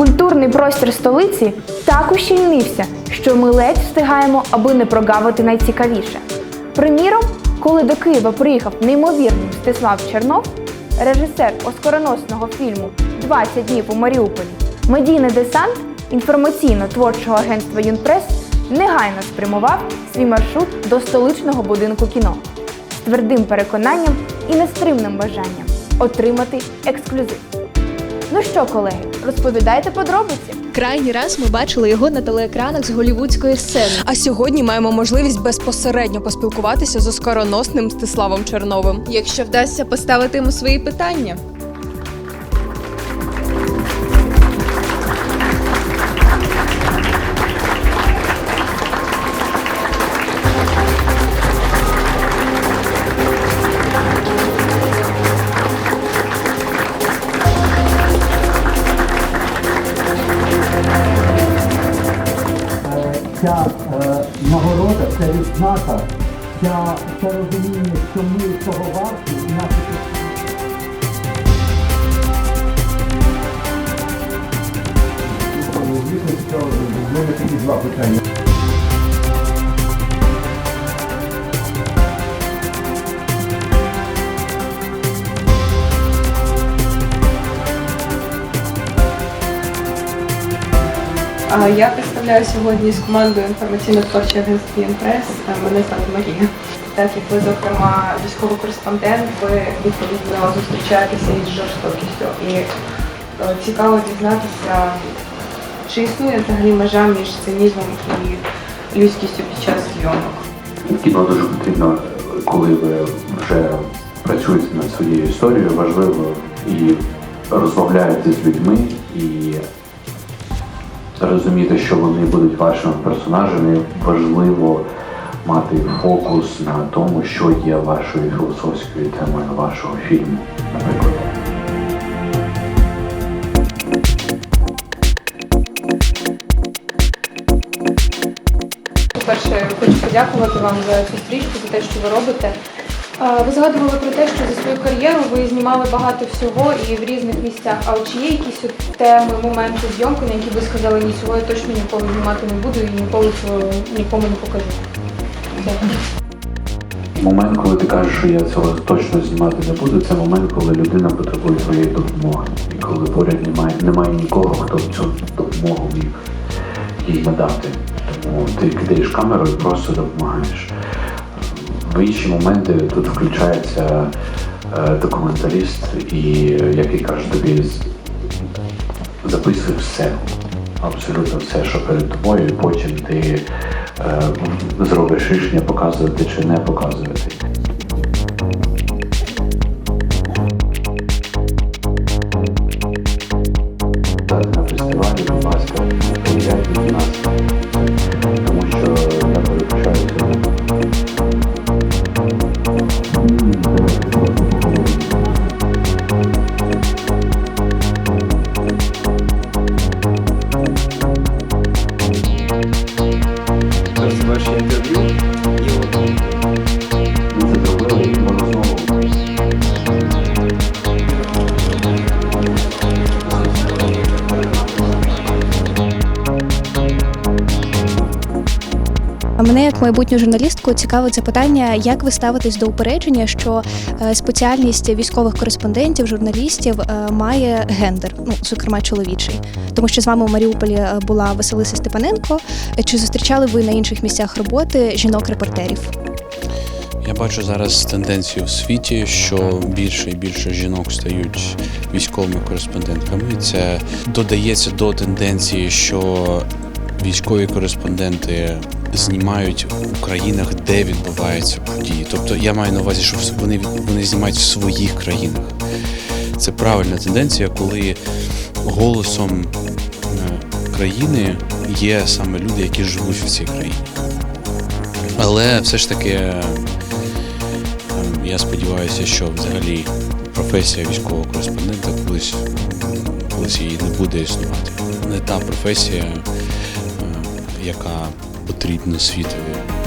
Культурний простір столиці так ущільнився, що ми ледь встигаємо, аби не прогавити найцікавіше. Приміром, коли до Києва приїхав неймовірний Мстислав Чернов, режисер оскароносного фільму «20 днів у Маріуполі, медійний десант інформаційно-творчого агентства Юнпрес негайно спрямував свій маршрут до столичного будинку кіно з твердим переконанням і нестримним бажанням отримати ексклюзив. Ну що, колеги, розповідайте подробиці. Крайній раз ми бачили його на телеекранах з голівудської сцени. А сьогодні маємо можливість безпосередньо поспілкуватися з оскароносним Стиславом Черновим. Якщо вдасться поставити йому свої питання. Ця я це розуміння, що ми цього варті, і наші Звісно, Я представляю сьогодні з командою інформаційно-творчого агентства «Імпрес». Е, Мене звати Марія. Так як ви, зокрема, військовий кореспондент, ви відповідно зустрічаєтеся із жорстокістю. І е, цікаво дізнатися, чи існує взагалі межа між цинізмом і людськістю під час зйомок. Кіно дуже потрібно, коли ви вже працюєте над своєю історією, важливо і розмовляєте з людьми і розуміти, що вони будуть вашими персонажами. Важливо мати фокус на тому, що є вашою філософською темою вашого фільму, наприклад. По-перше, хочу подякувати вам за цю стрічку, за те, що ви робите. Ви згадували про те, що за свою кар'єру ви знімали багато всього і в різних місцях. А чи є якісь теми, моменти зйомки, на які ви сказали, ні, цього я точно ніколи знімати не буду і ніколи цього нікому не покажу? Момент, коли ти кажеш, що я цього точно знімати не буду, це момент, коли людина потребує твоєї допомоги. І коли поряд немає, немає нікого, хто цю допомогу міг їй надати. Тому ти кидаєш камеру і просто допомагаєш. В інші моменти тут включається е, документаліст, і який каже тобі записуй все, абсолютно все, що перед тобою, і потім ти е, зробиш рішення показувати чи не показувати. А мене, як майбутню журналістку, цікавить запитання, як ви ставитесь до упередження, що е, спеціальність військових кореспондентів, журналістів е, має гендер, ну зокрема чоловічий. Тому що з вами у Маріуполі е, була Василиса Степаненко. Чи зустрічали ви на інших місцях роботи жінок-репортерів? Я бачу зараз тенденцію в світі, що більше і більше жінок стають військовими кореспондентками. Це додається до тенденції, що військові кореспонденти знімають у країнах, де відбуваються події. Тобто я маю на увазі, що вони, вони знімають в своїх країнах. Це правильна тенденція, коли голосом е, країни є саме люди, які живуть в цій країні. Але все ж таки, ем, я сподіваюся, що взагалі професія військового кореспондента колись, колись її не буде існувати. Не та професія, е, яка потрібна світові